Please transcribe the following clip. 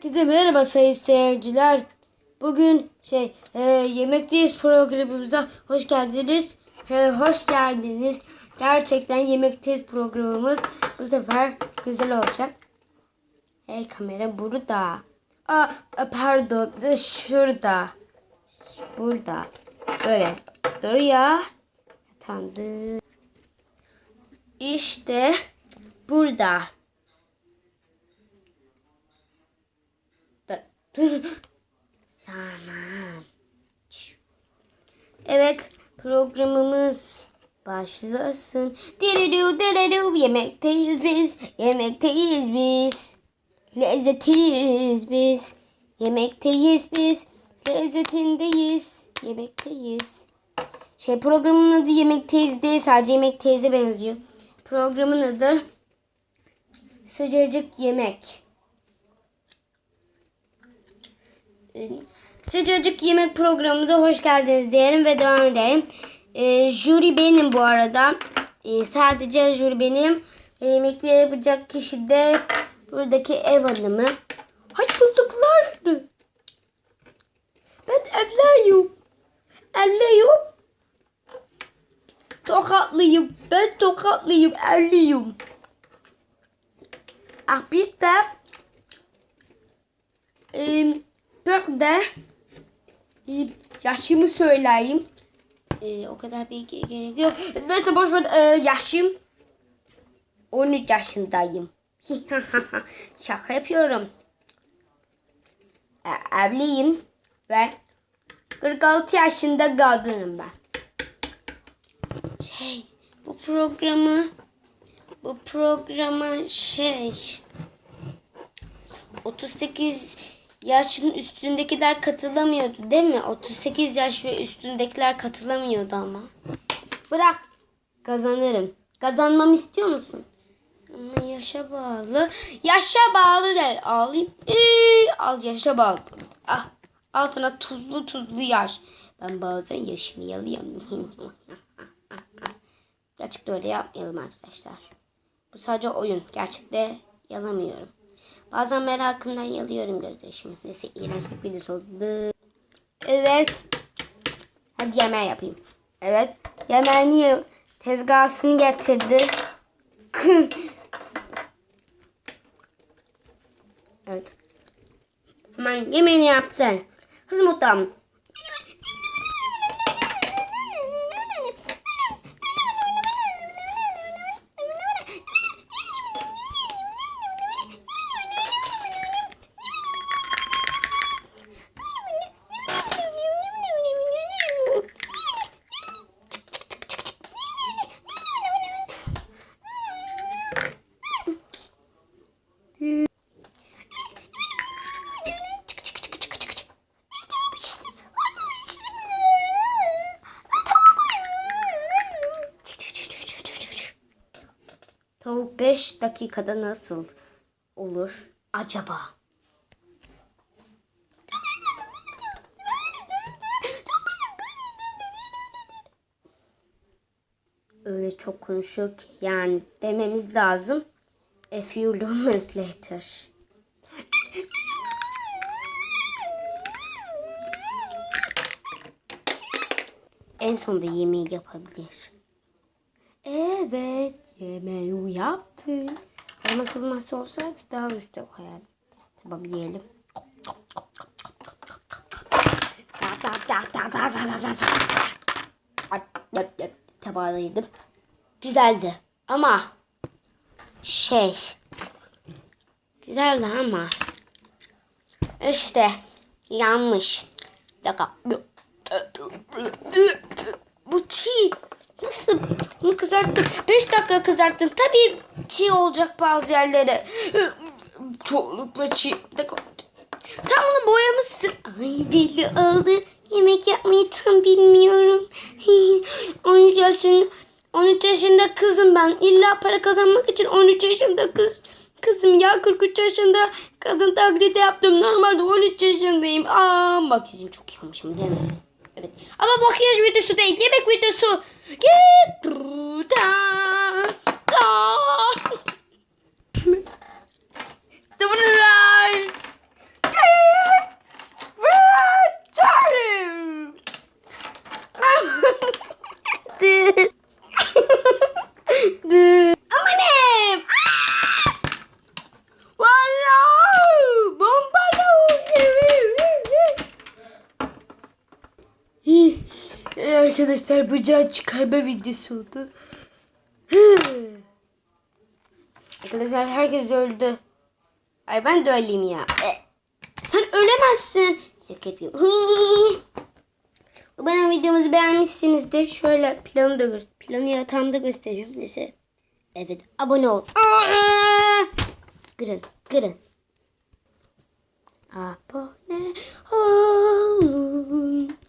Herkese merhaba sayın seyirciler. Bugün şey e, yemekteyiz programımıza hoş geldiniz. E, hoş geldiniz. Gerçekten yemekteyiz programımız bu sefer güzel olacak. Hey kamera burada. Aa, e, pardon e, şurada. Burada. Böyle. Dur ya. Tamamdır. İşte burada. Tamam. Evet programımız başlasın. Diridu diridu yemekteyiz biz. Yemekteyiz biz. Lezzetiyiz biz. Yemekteyiz biz. Lezzetindeyiz. Yemekteyiz. Şey programın adı Yemekteyiz değil sadece Yemekteyiz'e benziyor. Programın adı Sıcacık Yemek. Sıcacık yemek programımıza hoş geldiniz diyelim ve devam edelim. Ee, jüri benim bu arada. Ee, sadece jüri benim. Ee, yemekleri yapacak kişi de buradaki ev hanımı. Hoş bulduklar. Ben evliyim. Evliyim. Tokatlıyım. Ben tokatlıyım. Evliyim. Ah bir de e, bir de e, yaşımı söyleyeyim. E, o kadar bilgiye gerek yok. Neyse boş ver. E, yaşım 13 yaşındayım. Şaka yapıyorum. E, evliyim ve 46 yaşında kadınım ben. Şey, bu programı bu programa şey 38 yaşın üstündekiler katılamıyordu değil mi? 38 yaş ve üstündekiler katılamıyordu ama. Bırak. Kazanırım. Kazanmamı istiyor musun? Ama yaşa bağlı. Yaşa bağlı de. Ağlayayım. Ee, al yaşa bağlı. Ah. Al sana tuzlu tuzlu yaş. Ben bazen yaşımı yalıyorum. Gerçekte öyle yapmayalım arkadaşlar. Bu sadece oyun. Gerçekte yalamıyorum. Bazen merakımdan yalıyorum gözyaşımı. Neyse iğrençlik videosu oldu. Evet. Hadi yemeği yapayım. Evet. Yemeğini tezgahını getirdi. evet. Hemen yemeğini yapsın. Kızım otam. 5 dakikada nasıl olur acaba? Öyle çok konuşuyor ki yani dememiz lazım. A few moments later. En sonunda yemeği yapabilir. Evet, yemeği yaptı. Ama kızması olsaydı daha üstte koyardım. Tamam yiyelim. Tabağı yedim. Güzeldi ama şey güzeldi ama işte yanlış. Bu çiğ. Kızarttın. 5 dakika kızarttın. Tabii çiğ olacak bazı yerlere. Çoğunlukla çiğ. Tam bunu boyamışsın. Ay belli oldu. Yemek yapmayı tam bilmiyorum. 13 yaşında 13 yaşında kızım ben. İlla para kazanmak için 13 yaşında kız. Kızım ya 43 yaşında kadın taklidi yaptım. Normalde 13 yaşındayım. Aa bak sizin çok olmuşum değil mi? Evet. Ama makyaj videosu değil. Yemek videosu. Git. Da. Da. Did Arkadaşlar can çıkarma videosu oldu. Arkadaşlar herkes öldü. Ay ben de öleyim ya. E, sen ölemezsin. Şaka yapıyorum. Umarım videomuzu beğenmişsinizdir. Şöyle planı da gö- planı yatağımda göstereyim. Neyse. Evet abone ol. Kırın kırın. Abone olun.